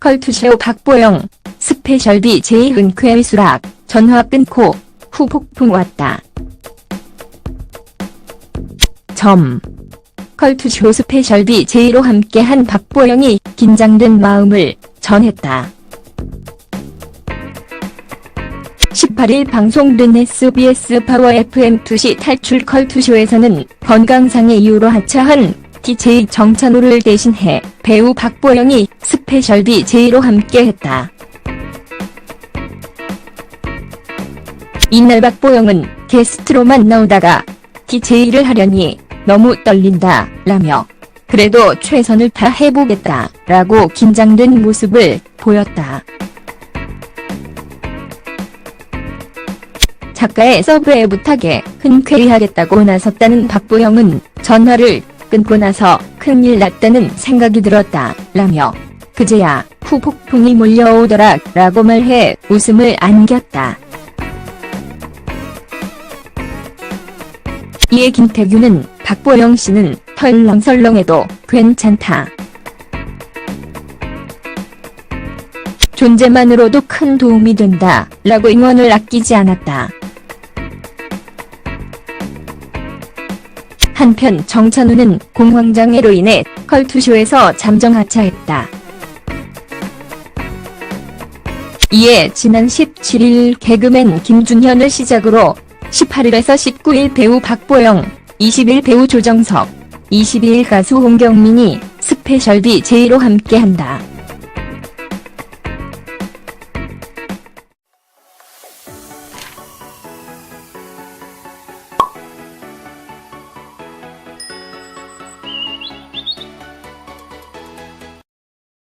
컬투쇼 박보영, 스페셜비 제이 은쾌 수락, 전화 끊고, 후 폭풍 왔다. 점. 컬투쇼 스페셜비 제이로 함께한 박보영이 긴장된 마음을 전했다. 18일 방송된 SBS 파워 FM 2시 탈출 컬투쇼에서는 건강상의 이유로 하차한 DJ 정찬호를 대신해 배우 박보영이 스페셜비 제이로 함께했다. 이날 박보영은 게스트로만 나오다가 DJ를 하려니 너무 떨린다 라며 그래도 최선을 다해보겠다 라고 긴장된 모습을 보였다. 작가의 서브의 부탁에 흔쾌히 하겠다고 나섰다는 박보영은 전화를 끊고 나서 큰일 났다는 생각이 들었다 라며 그제야 후폭풍이 몰려오더라 라고 말해 웃음을 안겼다. 이에 김태규는 박보영 씨는 털렁설렁해도 괜찮다. 존재만으로도 큰 도움이 된다 라고 응원을 아끼지 않았다. 한편 정찬우는 공황장애로 인해 컬투쇼에서 잠정 하차했다. 이에 지난 17일 개그맨 김준현을 시작으로 18일에서 19일 배우 박보영, 20일 배우 조정석, 22일 가수 홍경민이 스페셜비 제이로 함께한다.